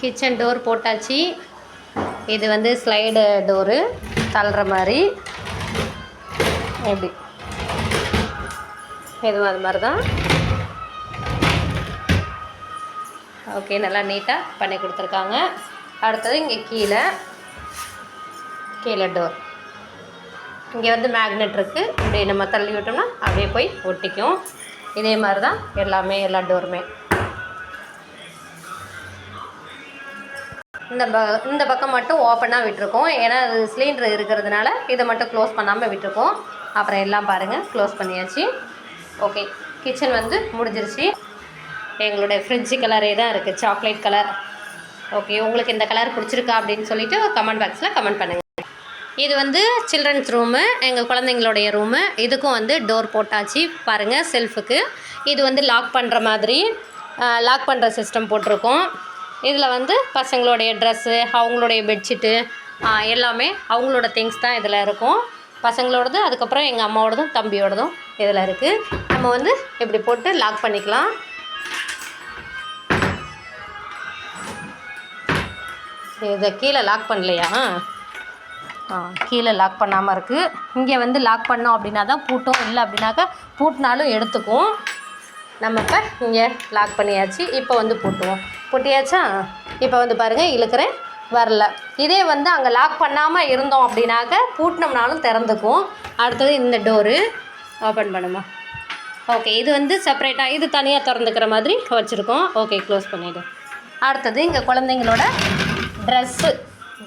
Kitchen door போட்டாச்சு. இது வந்து ஸ்லைடு டோரு தள்ளுற மாதிரி. எப்படி இதுவும் அது மாதிரி தான் ஓகே நல்லா நீட்டாக பண்ணி கொடுத்துருக்காங்க. அடுத்தது இங்கே கீழே. கீழே டோர் இங்கே வந்து மேக்னெட் இருக்குது இப்படி நம்ம தள்ளி விட்டோம்னா அப்படியே போய் ஒட்டிக்கும். இதே மாதிரி தான் எல்லாமே எல்லா டோருமே இந்த ப இந்த பக்கம் மட்டும் ஓப்பனாக விட்டுருக்கோம். ஏன்னா அது சிலிண்டர் இருக்கிறதுனால இதை மட்டும் க்ளோஸ் பண்ணாமல் விட்டுருக்கோம். அப்புறம் எல்லாம் பாருங்கள் க்ளோஸ் பண்ணியாச்சு. ஓகே கிச்சன் வந்து முடிஞ்சிருச்சு. எங்களுடைய ஃப்ரிட்ஜு கலரே தான் இருக்குது சாக்லேட் கலர் ஓகே உங்களுக்கு இந்த கலர் பிடிச்சிருக்கா அப்படின்னு சொல்லிட்டு கமெண்ட் பாக்ஸில் கமெண்ட் பண்ணுங்கள் இது வந்து சில்ட்ரன்ஸ் ரூமு எங்கள் குழந்தைங்களுடைய ரூமு இதுக்கும் வந்து டோர் போட்டாச்சு பாருங்கள் செல்ஃபுக்கு இது வந்து லாக் பண்ணுற மாதிரி லாக் பண்ணுற சிஸ்டம் போட்டிருக்கோம். இதில் வந்து பசங்களுடைய ட்ரெஸ்ஸு அவங்களுடைய பெட்ஷீட்டு எல்லாமே அவங்களோட திங்ஸ் தான் இதில் இருக்கும். பசங்களோடது அதுக்கப்புறம் எங்கள் அம்மாவோடதும் தம்பியோடதும் இதில் இருக்குது நம்ம வந்து இப்படி போட்டு லாக் பண்ணிக்கலாம். இதை கீழே லாக் பண்ணலையா? ஆ கீழே லாக் பண்ணாமல் இருக்குது இங்கே வந்து லாக் பண்ணோம் அப்படின்னா தான் பூட்டும். இல்லை அப்படின்னாக்கா பூட்டினாலும் எடுத்துக்கும். நம்ம இப்போ இங்கே லாக் பண்ணியாச்சு. இப்போ வந்து பூட்டுவோம். பூட்டியாச்சா? இப்போ வந்து பாருங்கள் இழுக்கிறேன். வரல. இதே வந்து அங்கே லாக் பண்ணாமல் இருந்தோம் அப்படின்னாக்க பூட்டினோம்னாலும் திறந்துக்கும். அடுத்தது இந்த டோரு ஓப்பன் பண்ணுமா? ஓகே இது வந்து செப்பரேட்டாக இது தனியாக திறந்துக்கிற மாதிரி வச்சுருக்கோம். ஓகே க்ளோஸ் பண்ணிவிடு அடுத்தது இங்கே குழந்தைங்களோட ட்ரெஸ்ஸு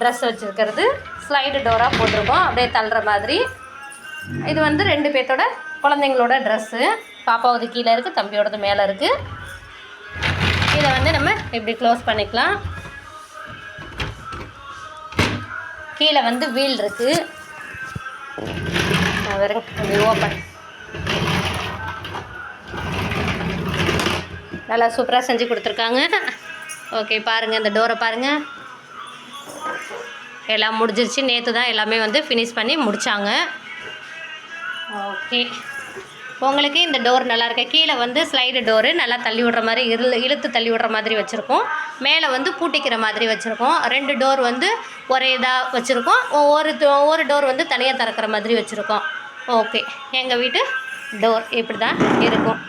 ட்ரெஸ் வச்சுருக்கிறது. ஸ்லைடு டோராக போட்டிருக்கோம். அப்படியே தள்ளுற மாதிரி. இது வந்து ரெண்டு பேர்த்தோட குழந்தைங்களோட ட்ரெஸ்ஸு பாப்பாவது கீழே இருக்குது தம்பியோடது மேலே இருக்குது இதை வந்து நம்ம இப்படி க்ளோஸ் பண்ணிக்கலாம். கீழே வந்து வீல் இருக்குது வெறும் இப்படி ஓப்பன் நல்லா சூப்பராக செஞ்சு கொடுத்துருக்காங்க. ஓகே பாருங்கள் இந்த டோரை பாருங்கள் எல்லாம் முடிஞ்சிருச்சு. நேற்று தான் எல்லாமே வந்து ஃபினிஷ் பண்ணி முடித்தாங்க ஓகே உங்களுக்கு இந்த டோர் நல்லாயிருக்கு கீழே வந்து ஸ்லைடு டோரு நல்லா தள்ளி விடுற மாதிரி இழு இழுத்து தள்ளி விடுற மாதிரி வச்சுருக்கோம். மேலே வந்து பூட்டிக்கிற மாதிரி வச்சுருக்கோம். ரெண்டு டோர் வந்து ஒரே இதாக வச்சுருக்கோம். ஒரு ஒரு டோர் வந்து தனியாக திறக்கிற மாதிரி வச்சுருக்கோம். ஓகே எங்கள் வீட்டு டோர் இப்படி தான் இருக்கும்.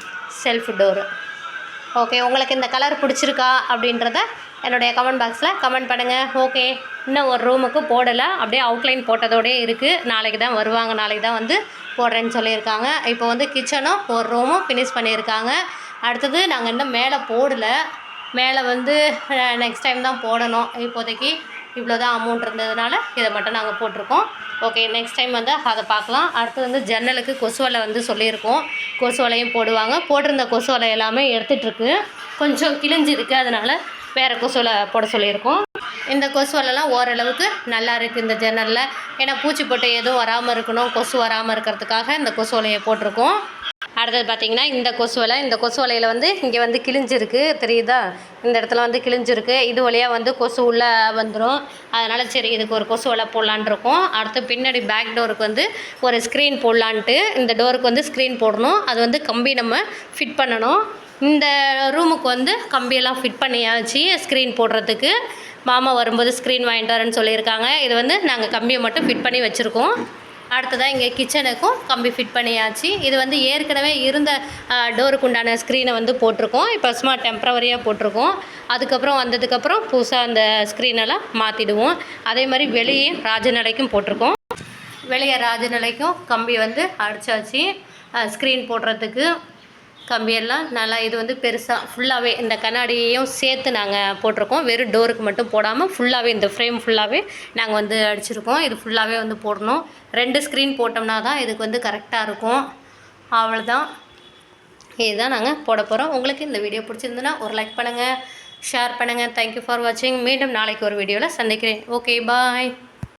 செல்ஃப் டோரு ஓகே உங்களுக்கு இந்த கலர் பிடிச்சிருக்கா அப்படின்றத என்னுடைய கமெண்ட் பாக்ஸில் கமெண்ட் பண்ணுங்கள் ஓகே இன்னும் ஒரு ரூமுக்கு போடலை. அப்படியே அவுட்லைன் போட்டதோடே இருக்குது நாளைக்கு தான் வருவாங்க. நாளைக்கு தான் வந்து போடுறேன்னு சொல்லியிருக்காங்க. இப்போ வந்து கிச்சனும் ஒரு ரூமும் ஃபினிஷ் பண்ணியிருக்காங்க. அடுத்தது நாங்கள் இன்னும் மேலே போடலை. மேலே வந்து நெக்ஸ்ட் டைம் தான் போடணும். இப்போதைக்கு இவ்வளோ தான் அமௌண்ட் இருந்ததுனால இதை மட்டும் நாங்கள் போட்டிருக்கோம். ஓகே நெக்ஸ்ட் டைம் வந்து அதை பார்க்கலாம். அடுத்து வந்து ஜன்னலுக்கு கொசு வலை வந்து சொல்லியிருக்கோம். கொசு வலையும் போடுவாங்க. போட்டிருந்த கொசு வலை எல்லாமே எடுத்துகிட்ருக்கு கொஞ்சம் கிழிஞ்சிருக்கு. அதனால் வேறு கொசு வலை போட சொல்லியிருக்கோம். இந்த கொசுவலெல்லாம் ஓரளவுக்கு நல்லா இருக்குது இந்த ஜன்னலில். ஏன்னா பூச்சி போட்டு எதுவும் வராமல் இருக்கணும். கொசு வராமல் இருக்கிறதுக்காக இந்த கொசு வலையை போட்டிருக்கோம். அடுத்தது பார்த்தீங்கன்னா இந்த கொசு வலை இந்த கொசு வலையில் வந்து இங்கே வந்து கிழிஞ்சிருக்கு. தெரியுதா? இந்த இடத்துல வந்து கிழிஞ்சிருக்கு. இது வழியாக வந்து கொசு உள்ளே வந்துடும் அதனால் சரி இதுக்கு ஒரு கொசு வலை போடலான் இருக்கோம். அடுத்து பின்னாடி பேக் டோருக்கு வந்து ஒரு ஸ்க்ரீன் போடலான்ட்டு இந்த டோருக்கு வந்து ஸ்க்ரீன் போடணும். அது வந்து கம்பி நம்ம ஃபிட் பண்ணணும். இந்த ரூமுக்கு வந்து கம்பியெல்லாம் ஃபிட் பண்ணியாச்சு ஸ்க்ரீன் போடுறதுக்கு. மாமா வரும்போது ஸ்க்ரீன் வாங்கிட்டு வரேன்னு சொல்லியிருக்காங்க. இது வந்து நாங்கள் கம்பியை மட்டும் ஃபிட் பண்ணி வச்சுருக்கோம். அடுத்ததாக இங்கே கிச்சனுக்கும் கம்பி ஃபிட் பண்ணியாச்சு. இது வந்து ஏற்கனவே இருந்த டோருக்கு உண்டான ஸ்க்ரீனை வந்து போட்டிருக்கோம். இப்போ சும்மா டெம்ப்ரவரியாக போட்டிருக்கோம். அதுக்கப்புறம் வந்ததுக்கப்புறம் புதுசாக அந்த ஸ்க்ரீனெல்லாம் மாற்றிடுவோம் அதே மாதிரி வெளியே ராஜநிலைக்கும் போட்டிருக்கோம். வெளியே ராஜநிலைக்கும் கம்பி வந்து அடிச்சாச்சு. ஸ்க்ரீன் போடுறதுக்கு. கம்பியெல்லாம் நல்லா இது வந்து பெருசாக ஃபுல்லாகவே இந்த கண்ணாடியையும் சேர்த்து நாங்கள் போட்டிருக்கோம். வெறும் டோருக்கு மட்டும் போடாமல் ஃபுல்லாகவே இந்த ஃப்ரேம் ஃபுல்லாகவே நாங்கள் வந்து அடிச்சிருக்கோம். இது ஃபுல்லாகவே வந்து போடணும். ரெண்டு ஸ்க்ரீன் போட்டோம்னா தான் இதுக்கு வந்து கரெக்டாக இருக்கும். அவ்வளோதான் இதுதான் நாங்கள் போட போகிறோம் உங்களுக்கு இந்த வீடியோ பிடிச்சிருந்துன்னா ஒரு லைக் பண்ணுங்கள் ஷேர் பண்ணுங்கள் தேங்க்யூ ஃபார் வாட்சிங் மீண்டும் நாளைக்கு ஒரு வீடியோவில் சந்திக்கிறேன். Okay bye